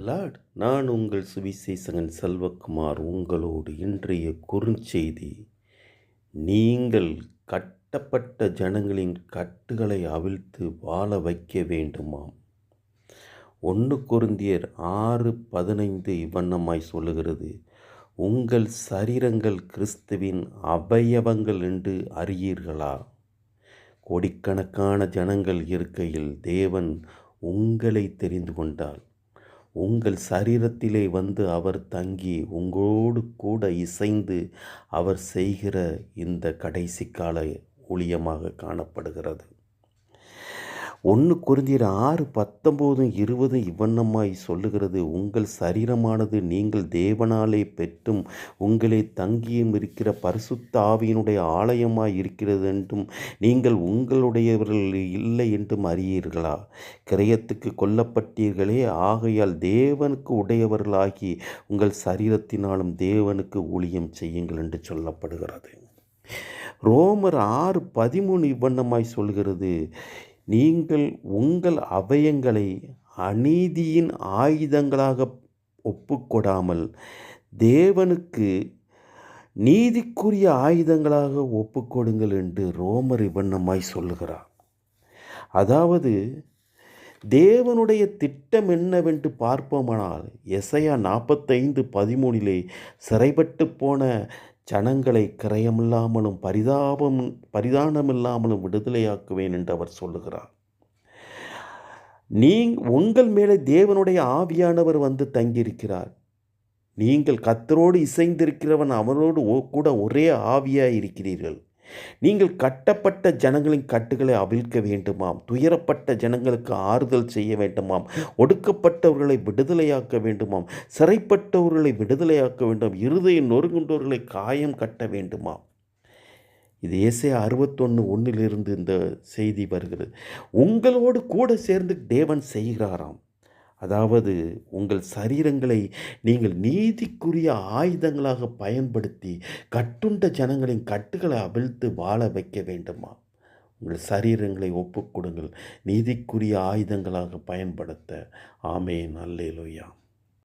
Lord நான் உங்கள் சுவிசேஷகன் செல்வகுமார் உங்களோடு இன்றைய குறுஞ்செய்தி. நீங்கள் கட்டப்பட்ட ஜனங்களின் கட்டுகளை அவிழ்த்து வாழ வைக்க வேண்டுமாம். ஒன்று குருந்தியர் ஆறு பதினைந்து இவ்வண்ணமாய் சொல்லுகிறது. உங்கள் சரீரங்கள் கிறிஸ்துவின் அவயவங்கள் என்று அறியீர்களா? கோடிக்கணக்கான ஜனங்கள் இருக்கையில் தேவன் உங்களை தெரிந்து கொண்டால் உங்கள் சரீரத்திலே வந்து அவர் தங்கி உங்களோடு கூட இசைந்து அவர் செய்கிற இந்த கடைசி கால ஊழியமாக காணப்படுகிறது. ஒன்று குருந்தியர் ஆறு பத்தொம்போதும் இருபதும் இவ்வண்ணமாய் சொல்லுகிறது உங்கள் சரீரமானது நீங்கள் தேவனாலே பெற்றும் உங்களை தங்கியும் இருக்கிற பரிசுத்த ஆவியினுடைய ஆலயமாய் இருக்கிறது என்றும் நீங்கள் உங்களுடையவர்கள் இல்லை என்றும் அறியீர்களா? கிரயத்துக்கு கொல்லப்பட்டீர்களே ஆகையால் தேவனுக்கு உடையவர்களாகி உங்கள் சரீரத்தினாலும் தேவனுக்கு ஊழியம் செய்யுங்கள் என்று சொல்லப்படுகிறது. ரோமர் ஆறு பதிமூணு இவ்வண்ணமாய் சொல்கிறது நீங்கள் உங்கள் அவயங்களை அநீதியின் ஆயுதங்களாக ஒப்புக்கொடாமல் தேவனுக்கு நீதிக்குரிய ஆயுதங்களாக ஒப்புக்கொடுங்கள் என்று ரோமர் இவ்வண்ணமாய் சொல்லுகிறார். அதாவது தேவனுடைய திட்டம் என்னவென்று பார்ப்போமானால் எசையா நாற்பத்தைந்து பதிமூணிலே சிறைப்பட்டு போன ஜனங்களை கிரயமில்லாமலும் பரிதாபம் பரிதானமில்லாமலும் விடுதலையாக்குவேன் என்று அவர் சொல்லுகிறார். நீ உங்கள் மேலே தேவனுடைய ஆவியானவர் வந்து தங்கியிருக்கிறார். நீங்கள் கத்தரோடு இசைந்திருக்கிறவன் அவரோடு கூட ஒரே ஆவியாக இருக்கிறீர்கள். நீங்கள் கட்டப்பட்ட ஜனங்களின் கட்டுகளை அவிழ்க்க வேண்டுமாம். துயரப்பட்ட ஜனங்களுக்கு ஆறுதல் செய்ய வேண்டுமாம். ஒடுக்கப்பட்டவர்களை விடுதலையாக்க வேண்டுமாம். சிறைப்பட்டவர்களை விடுதலையாக்க வேண்டும். இருதயம் நொறுங்குண்டவர்களை காயம் கட்ட வேண்டுமாம். இது ஏசே அறுபத்தொன்று ஒன்றிலிருந்து இந்த செய்தி வருகிறது. உங்களோடு கூட சேர்ந்து தேவன் செய்கிறாராம். அதாவது உங்கள் சரீரங்களை நீங்கள் நீதிக்குரிய ஆயுதங்களாக பயன்படுத்தி கட்டுண்ட ஜனங்களின் கட்டுகளை அவிழ்த்து வாழ வைக்க வேண்டுமா? உங்கள் சரீரங்களை ஒப்புக்கொடுங்கள் நீதிக்குரிய ஆயுதங்களாக பயன்படுத்த. ஆமே நல்லேலோயா